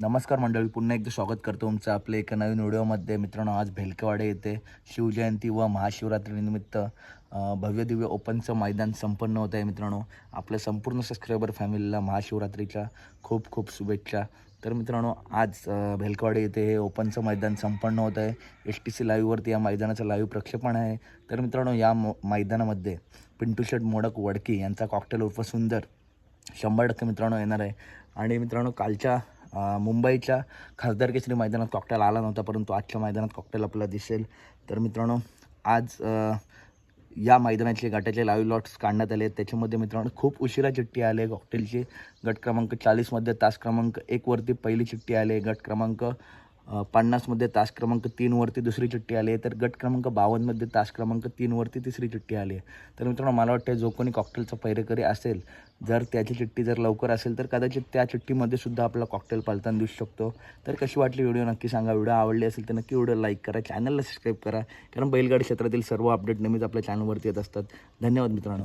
नमस्कार मंडळी पुन्हा एकदा स्वागत करतो तुमचं आपल्या एका नवीन व्हिडिओमध्ये. मित्रांनो आज भेलकेवाडे येथे शिवजयंती व महाशिवरात्रीनिमित्त भव्यदिव्य भव्य दिव्य ओपनचं मैदान संपन्न होत आहे मित्रांनो. आपल्या संपूर्ण सबस्क्रायबर फॅमिलीला महाशिवरात्रीच्या खूप खूप शुभेच्छा. तर मित्रांनो आज भेलकवाडे येथे हे ओपनचं मैदान संपन्न होत आहे. एस टी सी लाईव्हवरती या मैदानाचं लाईव्ह प्रक्षेपण आहे. तर मित्रांनो या म- मैदानामध्ये पिंटू शेट मोडक वडकी यांचा कॉकटेल उर्फ सुंदर शंभर टक्के मित्रांनो येणार आहे. आणि मित्रांनो कालच्या मुंबईच्या खासदार केसरी मैदानात कॉकटेल आला नव्हता परंतु आजच्या मैदानात कॉकटेल आपल्याला दिसेल. तर मित्रांनो आज या मैदानाचे गटाचे लाईव्ह लॉट्स काढण्यात आले आहेत. त्याच्यामध्ये मित्रांनो खूप उशिरा चिठ्ठी आले कॉकटेलची गट क्रमांक चाळीसमध्ये तास क्रमांक एकवरती पहिली चिठ्ठी आली गट क्रमांक पन्नासमध्ये तास क्रमांक तीनवरती दुसरी चिठ्ठी आली आहे. तर गट क्रमांक बावन्नमध्ये तास क्रमांक तीनवरती तिसरी चिठ्ठी आली आहे. तर मित्रांनो मला वाटतं जो कोणी कॉकटेलचा पैरेकरी असेल जर त्याची चिठ्ठी जर लवकर असेल तर कदाचित त्या चिठ्ठीमध्ये सुद्धा आपला कॉकटेल पालताना दिसू शकतो. तर कशी वाटली व्हिडिओ नक्की सांगा. व्हिडिओ आवडली असेल तर नक्की व्हिडिओ लाईक करा. चॅनलला सबस्क्राईब करा. कारण बैलगाडी क्षेत्रातील सर्व अपडेट नेहमीच आपल्या चॅनलवरती येत असतात. धन्यवाद मित्रांनो.